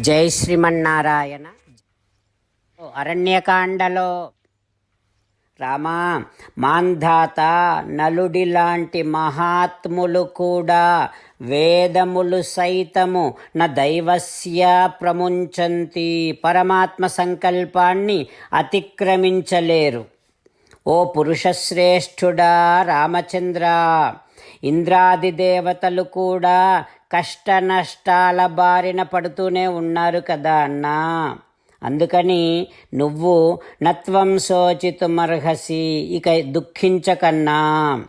జై శ్రీమన్నారాయణ. అరణ్యకాండలో రామా మాంధాత నలుడి లాంటి మహాత్ములు కూడా వేదములు సైతము న దైవస్య ప్రముంచంతి పరమాత్మ సంకల్పాన్ని అతిక్రమించలేరు. ఓ పురుషశ్రేష్ఠుడా రామచంద్ర ఇంద్రాది దేవతలు కూడా కష్ట నష్టాల బారిన పడుతూనే ఉన్నారు కదా అన్నా. అందుకని నువ్వు నత్వం శోచితుమర్హసి ఇక దుఃఖించకన్నా.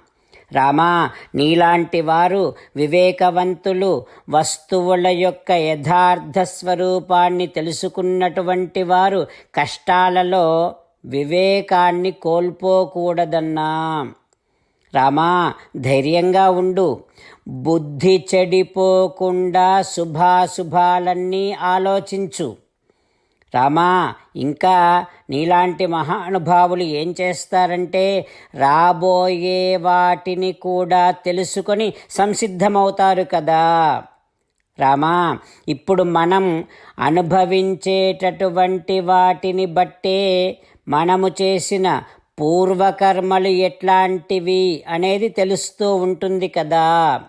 రామా నీలాంటి వారు వివేకవంతులు వస్తువుల యొక్క యథార్థ స్వరూపాన్ని తెలుసుకున్నటువంటి వారు కష్టాలలో వివేకాన్ని కోల్పోకూడదన్నా. రామా ధైర్యంగా ఉండు. బుద్ధి చెడిపోకుండా శుభాశుభాలన్నీ ఆలోచించు. రామా ఇంకా నీలాంటి మహానుభావులు ఏం చేస్తారంటే రాబోయే వాటిని కూడా తెలుసుకొని సంసిద్ధమవుతారు కదా. రామా ఇప్పుడు మనం అనుభవించేటటువంటి వాటిని బట్టే మనము చేసిన పూర్వకర్మలు ఎట్లాంటివి అనేది తెలుస్తూ ఉంటుంది కదా.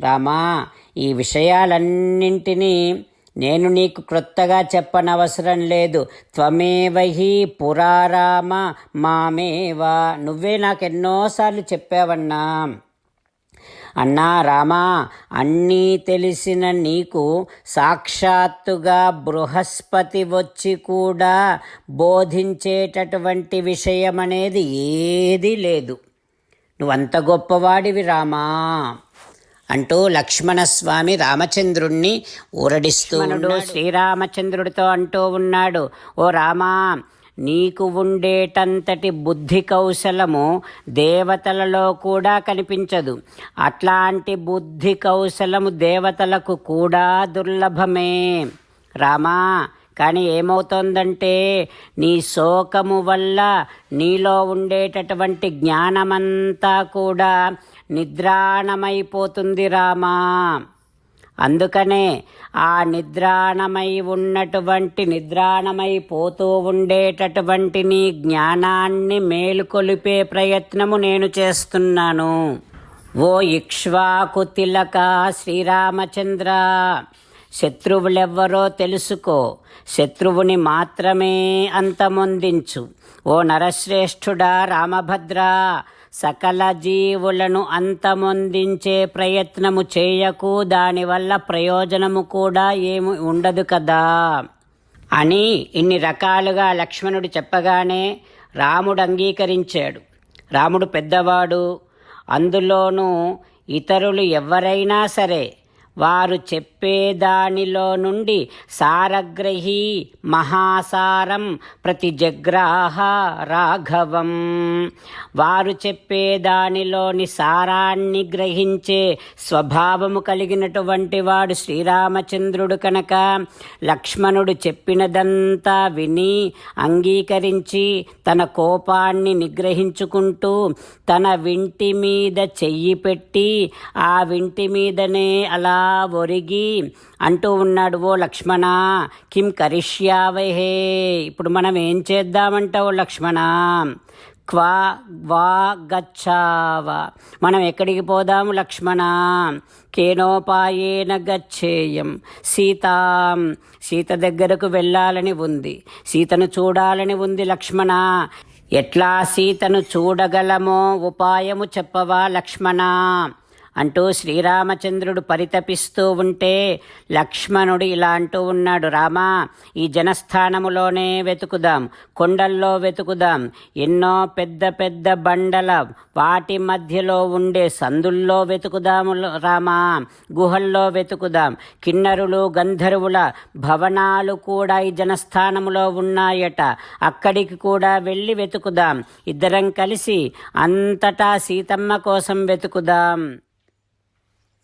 రామా ఈ విషయాలన్నింటినీ నేను నీకు క్రొత్తగా చెప్పనవసరం లేదు. త్వమేవహి పురారామ మామేవా. నువ్వే నాకు ఎన్నోసార్లు చెప్పావన్నా. అన్నా రామా అన్నీ తెలిసిన నీకు సాక్షాత్తుగా బృహస్పతి వచ్చి కూడా బోధించేటటువంటి విషయం అనేది ఏదీ లేదు. నువ్వంత గొప్పవాడివి రామా అంటూ లక్ష్మణస్వామి రామచంద్రుణ్ణి ఊరడిస్తూ శ్రీరామచంద్రుడితో అంటూ ఉన్నాడు ఓ రామా నీకు ఉండేటంతటి బుద్ధి కౌశలము దేవతలలో కూడా కనిపించదు. అట్లాంటి బుద్ధి కౌశలము దేవతలకు కూడా దుర్లభమే. రామా కానీ ఏమవుతోందంటే నీ శోకము వల్ల నీలో ఉండేటటువంటి జ్ఞానమంతా కూడా నిద్రాణమైపోతుంది రామా. అందుకనే ఆ నిద్రాణమై ఉన్నటువంటి నిద్రాణమైపోతూ ఉండేటటువంటి నీ జ్ఞానాన్ని మేలుకొలిపే ప్రయత్నము నేను చేస్తున్నాను. ఓ ఇక్ష్వాకు తిలక శ్రీరామచంద్ర శత్రువులెవ్వరో తెలుసుకో. శత్రువుని మాత్రమే అంతమొందించు. ఓ నరశ్రేష్ఠుడా రామభద్ర సకల జీవులను అంతమొందించే ప్రయత్నము చేయకు దానివల్ల ప్రయోజనము కూడా ఏమి ఉండదు కదా. అని ఇన్ని రకాలుగా లక్ష్మణుడు చెప్పగానే రాముడు అంగీకరించాడు. రాముడు పెద్దవాడు అందులోనూ ఇతరులు ఎవరైనా సరే వారు చెప్పేదానిలో నుండి సారగ్రహి మహాసారం ప్రతి జగ్రాహ రాఘవం. వారు చెప్పేదానిలోని సారాన్ని గ్రహించే స్వభావము కలిగినటువంటి వాడు శ్రీరామచంద్రుడు కనుక లక్ష్మణుడు చెప్పినదంతా విని అంగీకరించి తన కోపాన్ని నిగ్రహించుకుంటూ తన వింటి మీద చెయ్యి పెట్టి ఆ వింటి మీదనే అలా ఒరిగి అంటూ ఉన్నాడు ఓ లక్ష్మణ కిం కరిష్యావహే ఇప్పుడు మనం ఏం చేద్దామంటావు లక్ష్మణ? క్వా వా గచ్చావ? మనం ఎక్కడికి పోదాము లక్ష్మణ? కేనోపాయేన గచ్చేయం. సీతాం సీత దగ్గరకు వెళ్ళాలని ఉంది. సీతను చూడాలని ఉంది లక్ష్మణ. ఎట్లా సీతను చూడగలమో ఉపాయము చెప్పవా లక్ష్మణ? అంటూ శ్రీరామచంద్రుడు పరితపిస్తూ ఉంటే లక్ష్మణుడు ఇలా అంటూ ఉన్నాడు రామా ఈ జనస్థానములోనే వెతుకుదాం కొండల్లో వెతుకుదాం. ఎన్నో పెద్ద పెద్ద బండల వాటి మధ్యలో ఉండే సందుల్లో వెతుకుదాము రామా గుహల్లో వెతుకుదాం. కిన్నరులు గంధర్వుల భవనాలు కూడా ఈ జనస్థానములో ఉన్నాయట. అక్కడికి కూడా వెళ్ళి వెతుకుదాం. ఇద్దరం కలిసి అంతటా సీతమ్మ కోసం వెతుకుదాం.